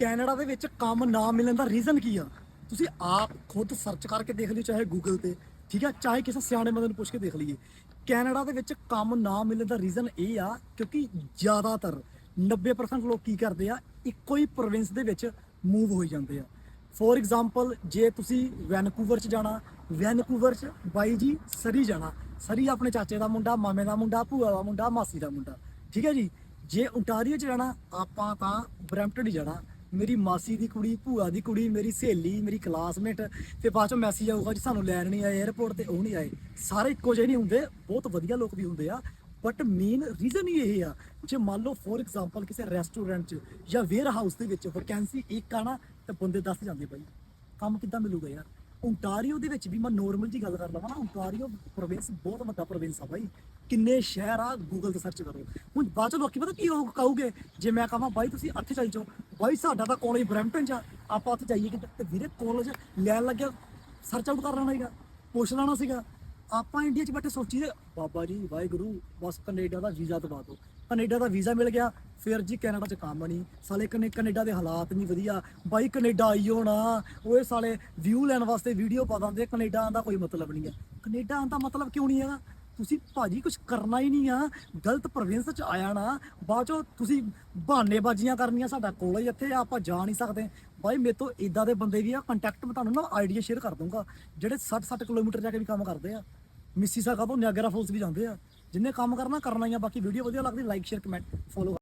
Canada ਦੇ ਵਿੱਚ ਕੰਮ ਨਾ ਮਿਲਣ ਦਾ ਰੀਜ਼ਨ ਕੀ ਆ? ਤੁਸੀਂ ਆਪ ਖੁਦ ਸਰਚ ਕਰਕੇ ਦੇਖ ਲਿਓ, ਚਾਹੇ ਗੂਗਲ ਤੇ, ਠੀਕ ਆ? ਚਾਹੇ ਕਿਸੇ ਸਿਆਣੇ ਬੰਦੇ ਨੂੰ ਪੁੱਛ ਕੇ ਦੇਖ ਲਈਏ। ਕੈਨੇਡਾ ਦੇ ਵਿੱਚ ਕੰਮ ਨਾ ਮਿਲਣ ਦਾ ਰੀਜ਼ਨ ਇਹ ਆ, ਕਿਉਂਕਿ ਜ਼ਿਆਦਾਤਰ 90% ਲੋਕ ਕੀ ਕਰਦੇ ਆ, ਇੱਕੋ ਹੀ ਪ੍ਰੋਵਿੰਸ ਦੇ ਵਿੱਚ ਮੂਵ ਹੋਈ ਜਾਂਦੇ ਆ। ਫੋਰ ਐਗਜ਼ਾਮਪਲ ਜੇ ਤੁਸੀਂ ਵੈਨਕੂਵਰ ਚ ਜਾਣਾ ਵੈਨਕੂਵਰ ਚ ਬਾਈ ਜੀ ਸਰੀ ਜਾਣਾ। ਸਰੀ ਆਪਣੇ ਚਾਚੇ ਦਾ ਮੁੰਡਾ, ਮਾਮੇ ਦਾ ਮੁੰਡਾ, ਭੂਆ ਦਾ ਮੁੰਡਾ, ਮਾਸੀ ਦਾ ਮੁੰਡਾ। ਠੀਕ ਹੈ ਜੀ? ਜੇ ਓਟਾਰੀਓ ਚ ਜਾਣਾ, ਆਪਾਂ ਤਾਂ ਬਰੈਂਪਟਨ ਹੀ ਜਾਣਾ। ਮੇਰੀ ਮਾਸੀ ਦੀ ਕੁੜੀ, ਭੂਆ ਦੀ ਕੁੜੀ, ਮੇਰੀ ਸਹੇਲੀ, ਮੇਰੀ ਕਲਾਸਮੇਟ ਤੇ ਬਾਅਦ ਚੋਂ ਮੈਸੇਜ ਆਊਗਾ ਜੀ ਸਾਨੂੰ ਲੈਣ ਨਹੀਂ ਆਏ 에어ਪੋਰਟ ਤੇ ਉਹ ਨਹੀਂ ਆਏ। ਸਾਰੇ ਇੱਕੋ ਜਿਹੇ ਨਹੀਂ ਹੁੰਦੇ, ਬਹੁਤ ਵਧੀਆ ਲੋਕ ਵੀ ਹੁੰਦੇ ਆ। ਬਟ ਮੇਨ ਰੀਜ਼ਨ ਹੀ ਇਹ ਆ, ਜੇ ਮੰਨ ਲਓ ਫੋਰ ਐਗਜ਼ਾਮਪਲ ਕਿਸੇ ਰੈਸਟੋਰੈਂਟ 'ਚ ਜਾਂ ਵੇਅਰ ਹਾਊਸ ਦੇ ਵਿੱਚ ਵੈਕੈਂਸੀ ਇੱਕ ਆਣਾ, ਤਾਂ ਬੰਦੇ ਦੱਸ ਜਾਂਦੇ ਬਾਈ, ਕੰਮ ਕਿੱਦਾਂ ਮਿਲੂਗਾ ਯਾਰ? ਓਨਟਾਰੀਓ ਦੇ ਵਿੱਚ ਵੀ ਮੈਂ ਨੋਰਮਲ ਜੀ ਗੱਲ ਕਰ ਲਵਾਂ ਨਾ ਓਨਟਾਰੀਓ ਪ੍ਰੋਵਿੰਸ ਬਹੁਤ ਵੱਡਾ ਪ੍ਰੋਵਿੰਸ ਆ ਬਾਈ। ਕਿੰਨੇ ਸ਼ਹਿਰ ਆ ਗੂਗਲ ਤੇ ਸਰਚ ਕਰੋ। ਹੁਣ ਬਾਅਦ ਚ ਲੋਕੀ ਪਤਾ ਕੀ ਉਹ ਕਹੂਗੇ? ਜੇ ਮੈਂ ਕਹਾਂ ਬਾਈ ਤੁਸੀਂ ਇੱਥੇ ਚੱਲ ਜਾਓ। ਬਾਈ ਸਾਡਾ ਤਾਂ ਕਾਲਜ ਬਰੈਂਪਟਨ ਚ ਆ, ਆਪਾਂ ਉੱਥੇ ਜਾਈਏ ਕਿ ਵੀਰੇ ਕਾਲਜ ਲੈਣ ਲੱਗਿਆ ਸਰਚ ਆਊਟ ਕਰ ਲੈਣਾ ਸੀਗਾ ਪੁੱਛ ਲੈਣਾ ਸੀਗਾ। ਆਪਾਂ ਇੰਡੀਆ 'ਚ ਬੈਠੇ ਸੋਚੀਏ ਬਾਬਾ ਜੀ ਵਾਹਿਗੁਰੂ ਬਸ ਕੈਨੇਡਾ ਦਾ ਵੀਜ਼ਾ ਦਵਾ ਦਿਓ। ਕੈਨੇਡਾ ਦਾ ਵੀਜ਼ਾ ਮਿਲ ਗਿਆ। ਫਿਰ ਜੀ ਕੈਨੇਡਾ 'ਚ ਕੰਮ ਨਹੀਂ ਸਾਲੇ ਕਨੇ, ਕੈਨੇਡਾ ਦੇ ਹਾਲਾਤ ਨਹੀਂ ਵਧੀਆ। ਬਾਈ ਕੈਨੇਡਾ ਆਈਓ ਨਾ। ਓਏ ਸਾਲੇ ਵਿਊ ਲੈਣ ਵਾਸਤੇ ਵੀਡੀਓ ਪਾ ਦਿੰਦੇ। ਕੈਨੇਡਾ ਆਉਣ ਦਾ ਕੋਈ ਮਤਲਬ ਨਹੀਂ ਹੈ। ਕੈਨੇਡਾ ਆਉਣ ਦਾ ਮਤਲਬ ਕਿਉਂ ਨਹੀਂ ਹੈਗਾ? ਤੁਸੀਂ ਭਾਜੀ ਕੁਝ ਕਰਨਾ ਹੀ ਨਹੀਂ ਆ। ਗਲਤ ਪ੍ਰੋਵਿੰਸ 'ਚ ਆਇਆ ਨਾ। ਬਾਅਦ 'ਚੋਂ ਤੁਸੀਂ ਬਹਾਨੇਬਾਜ਼ੀਆਂ ਕਰਨੀਆਂ ਸਾਡਾ ਕਾਲਜ ਇੱਥੇ ਆ ਆਪਾਂ ਜਾ ਨਹੀਂ ਸਕਦੇ। ਬਾਈ ਮੇਰੇ ਤੋਂ ਇਦਾਂ ਦੇ ਬੰਦੇ ਵੀ ਆ। ਕੰਟੈਕਟ ਮੈਂ ਤੁਹਾਨੂੰ ਨਾ ਆਈਡੀਆ ਸ਼ੇਅਰ ਕਰ ਦੂੰਗਾ ਜਿਹੜੇ 60 60 ਕਿਲੋਮੀਟਰ ਜਾ ਕੇ ਵੀ ਕੰਮ ਕਰਦੇ ਆ। ਮਿਸੀਸਾਗਾ ਤੋਂ ਨਿਆਗਰਾ ਫਾਲਸ ਵੀ ਜਾਂਦੇ ਆ। ਜਿੰਨੇ ਕੰਮ ਕਰਨਾ ਕਰਨਾ ਹੀ ਆ ਬਾਕੀ ਵੀਡੀਓ ਵਧੀਆ ਲੱਗਦੀ ਲਾਈਕ ਸ਼ੇਅਰ ਕਮੈਂਟ ਫੋਲੋ